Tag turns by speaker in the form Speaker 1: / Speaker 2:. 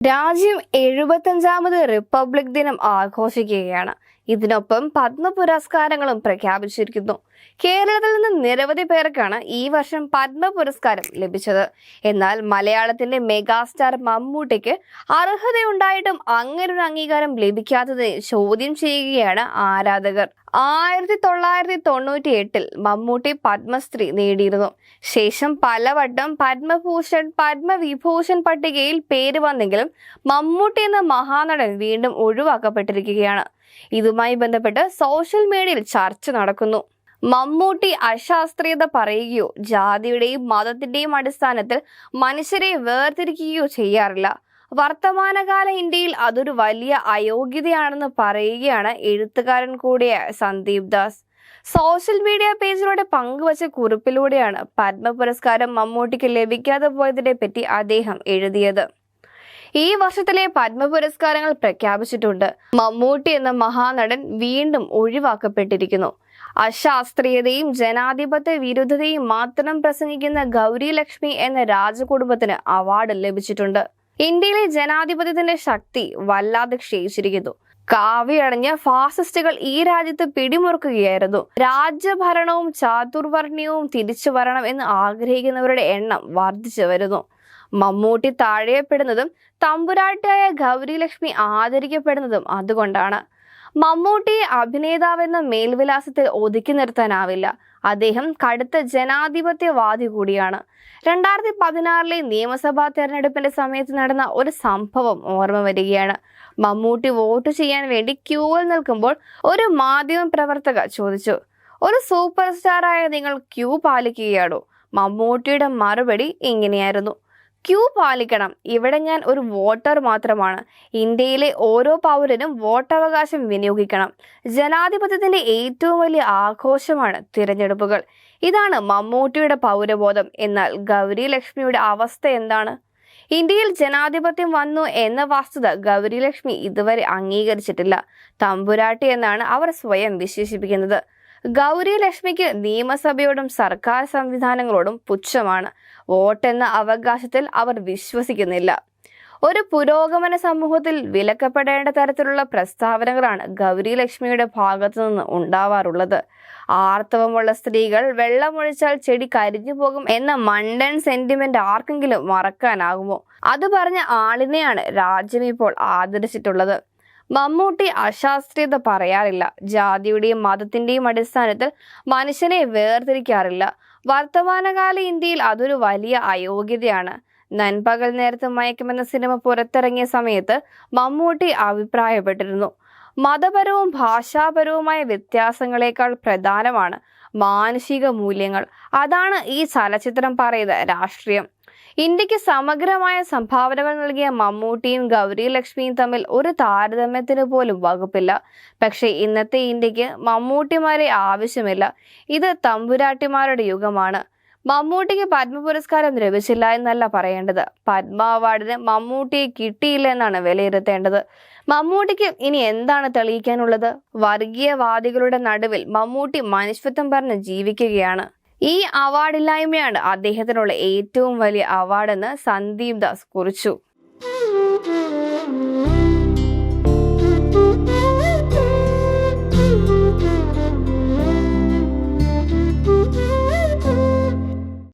Speaker 1: രാജ്യം എഴുപത്തഞ്ചാമത് റിപ്പബ്ലിക് ദിനം ആഘോഷിക്കുകയാണ്. ഇതിനൊപ്പം പത്മ പുരസ്കാരങ്ങളും പ്രഖ്യാപിച്ചിരിക്കുന്നു. കേരളത്തിൽ നിന്ന് നിരവധി പേർക്കാണ് ഈ വർഷം പത്മ പുരസ്കാരം ലഭിച്ചത്. എന്നാൽ മലയാളത്തിന്റെ മെഗാസ്റ്റാർ മമ്മൂട്ടിക്ക് അർഹതയുണ്ടായിട്ടും അങ്ങനൊരു അംഗീകാരം ലഭിക്കാത്തതിനെ ചോദ്യം ചെയ്യുകയാണ് ആരാധകർ. ആയിരത്തി തൊള്ളായിരത്തി തൊണ്ണൂറ്റി എട്ടിൽ മമ്മൂട്ടി പത്മശ്രീ നേടിയിരുന്നു. ശേഷം പലവട്ടം പത്മഭൂഷൺ പത്മവിഭൂഷൺ പട്ടികയിൽ പേര് വന്നെങ്കിലും മമ്മൂട്ടി എന്ന മഹാനടൻ വീണ്ടും ഒഴിവാക്കപ്പെട്ടിരിക്കുകയാണ്. ഇതുമായി ബന്ധപ്പെട്ട് സോഷ്യൽ മീഡിയയിൽ ചർച്ച നടക്കുന്നു. മമ്മൂട്ടി അശാസ്ത്രീയത പറയുകയോ ജാതിയുടെയും മതത്തിന്റെയും അടിസ്ഥാനത്തിൽ മനുഷ്യരെ വേർതിരിക്കുകയോ ചെയ്യാറില്ല. വർത്തമാനകാല ഇന്ത്യയിൽ അതൊരു വലിയ അയോഗ്യതയാണെന്ന് പറയുകയാണ് എഴുത്തുകാരൻ കൂടിയായ സന്ദീപ് ദാസ്. സോഷ്യൽ മീഡിയ പേജിലൂടെ പങ്കുവച്ച കുറിപ്പിലൂടെയാണ് പത്മ പുരസ്കാരം മമ്മൂട്ടിക്ക് ലഭിക്കാതെ പോയതിനെ പറ്റി അദ്ദേഹം എഴുതിയത്. ഈ വർഷത്തിലെ പത്മ പുരസ്കാരങ്ങൾ പ്രഖ്യാപിച്ചിട്ടുണ്ട്. മമ്മൂട്ടി എന്ന മഹാനടൻ വീണ്ടും ഒഴിവാക്കപ്പെട്ടിരിക്കുന്നു. അശാസ്ത്രീയതയും ജനാധിപത്യ വിരുദ്ധതയും മാത്രം പ്രസംഗിക്കുന്ന ഗൗരി ലക്ഷ്മി എന്ന രാജകുടുംബത്തിന് അവാർഡ് ലഭിച്ചിട്ടുണ്ട്. ഇന്ത്യയിലെ ജനാധിപത്യത്തിന്റെ ശക്തി വല്ലാതെ ക്ഷയിച്ചിരിക്കുന്നു. കാവ്യടഞ്ഞ ഫാസിസ്റ്റുകൾ ഈ രാജ്യത്ത് പിടിമുറുക്കുകയായിരുന്നു. രാജ്യഭരണവും ചാതുർവർണയവും തിരിച്ചു വരണം എന്ന് ആഗ്രഹിക്കുന്നവരുടെ എണ്ണം വർദ്ധിച്ചു വരുന്നു. മമ്മൂട്ടി താഴെയപ്പെടുന്നതും തമ്പുരാട്ടിയായ ഗൗരിലക്ഷ്മി ആദരിക്കപ്പെടുന്നതും അതുകൊണ്ടാണ്. മമ്മൂട്ടിയെ അഭിനേതാവെന്ന മേൽവിലാസത്തിൽ ഒതുക്കി നിർത്താനാവില്ല. അദ്ദേഹം കടുത്ത ജനാധിപത്യവാദി കൂടിയാണ്. രണ്ടായിരത്തി പതിനാറിലെ നിയമസഭാ തെരഞ്ഞെടുപ്പിന്റെ സമയത്ത് നടന്ന ഒരു സംഭവം ഓർമ്മ വരികയാണ്. മമ്മൂട്ടി വോട്ട് ചെയ്യാൻ വേണ്ടി ക്യൂവിൽ നിൽക്കുമ്പോൾ ഒരു മാധ്യമ പ്രവർത്തക ചോദിച്ചു ഒരു സൂപ്പർ സ്റ്റാറായ നിങ്ങൾ ക്യൂ പാലിക്കുകയാണോ മമ്മൂട്ടിയുടെ മറുപടി ഇങ്ങനെയായിരുന്നു ക്യൂ പാലിക്കണം. ഇവിടെ ഞാൻ ഒരു വോട്ടർ മാത്രമാണ്. ഇന്ത്യയിലെ ഓരോ പൗരനും വോട്ടവകാശം വിനിയോഗിക്കണം. ജനാധിപത്യത്തിന്റെ ഏറ്റവും വലിയ ആഘോഷമാണ് തിരഞ്ഞെടുപ്പുകൾ. ഇതാണ് മമ്മൂട്ടിയുടെ പൗരബോധം. എന്നാൽ ഗൗരി ലക്ഷ്മിയുടെ അവസ്ഥ എന്താണ്? ഇന്ത്യയിൽ ജനാധിപത്യം വന്നു എന്ന വസ്തുത ഗൗരി ലക്ഷ്മി ഇതുവരെ അംഗീകരിച്ചിട്ടില്ല. തമ്പുരാട്ടി എന്നാണ് അവർ സ്വയം വിശേഷിപ്പിക്കുന്നത്. ഗൗരി ലക്ഷ്മിക്ക് നിയമസഭയോടും സർക്കാർ സംവിധാനങ്ങളോടും പുച്ഛമാണ്. വോട്ടെന്ന അവകാശത്തിൽ അവർ വിശ്വസിക്കുന്നില്ല. ഒരു പുരോഗമന സമൂഹത്തിൽ വിലക്കപ്പെടേണ്ട തരത്തിലുള്ള പ്രസ്താവനകളാണ് ഗൗരി ലക്ഷ്മിയുടെ ഭാഗത്തു നിന്ന് ഉണ്ടാവാറുള്ളത്. ആർത്തവമുള്ള സ്ത്രീകൾ വെള്ളമൊഴിച്ചാൽ ചെടി കരിഞ്ഞു പോകും എന്ന മണ്ടൻ സെന്റിമെന്റ് ആർക്കെങ്കിലും മറക്കാനാകുമോ? അത് പറഞ്ഞ ആളിനെയാണ് രാജ്യം ഇപ്പോൾ ആദരിച്ചിട്ടുള്ളത്. മമ്മൂട്ടി അശാസ്ത്രീയത പറയാറില്ല. ജാതിയുടെയും മതത്തിന്റെയും അടിസ്ഥാനത്തിൽ മനുഷ്യനെ വേർതിരിക്കാറില്ല. വർത്തമാനകാല ഇന്ത്യയിൽ അതൊരു വലിയ അയോഗ്യതയാണ്. നൻപകൽ നേരത്ത് മയക്കുമെന്ന സിനിമ പുറത്തിറങ്ങിയ സമയത്ത് മമ്മൂട്ടി അഭിപ്രായപ്പെട്ടിരുന്നു. മതപരവും ഭാഷാപരവുമായ വ്യത്യാസങ്ങളെക്കാൾ പ്രധാനമാണ് മാനുഷിക മൂല്യങ്ങൾ. അതാണ് ഈ ചലച്ചിത്രം പറയുന്ന രാഷ്ട്രീയം. ഇന്ത്യയ്ക്ക് സമഗ്രമായ സംഭാവനകൾ നൽകിയ മമ്മൂട്ടിയും ഗൗരി ലക്ഷ്മിയും തമ്മിൽ ഒരു താരതമ്യത്തിന് പോലും വകുപ്പില്ല. പക്ഷേ ഇന്നത്തെ ഇന്ത്യയ്ക്ക് മമ്മൂട്ടിമാരെ ആവശ്യമില്ല. ഇത് തമ്പുരാട്ടിമാരുടെ യുഗമാണ്. മമ്മൂട്ടിക്ക് പത്മ പുരസ്കാരം ലഭിച്ചില്ല എന്നല്ല പറയേണ്ടത്. പത്മ അവാർഡിന് മമ്മൂട്ടിയെ കിട്ടിയില്ല എന്നാണ് വിലയിരുത്തേണ്ടത്. മമ്മൂട്ടിക്ക് ഇനി എന്താണ് തെളിയിക്കാനുള്ളത്? വർഗീയവാദികളുടെ നടുവിൽ മമ്മൂട്ടി മനുഷ്യത്വം പറഞ്ഞ് ജീവിക്കുകയാണ്. ഈ അവാർഡില്ലായ്മയാണ് അദ്ദേഹത്തിനുള്ള ഏറ്റവും വലിയ അവാർഡെന്ന് സന്ദീപ് ദാസ് കുറിച്ചു.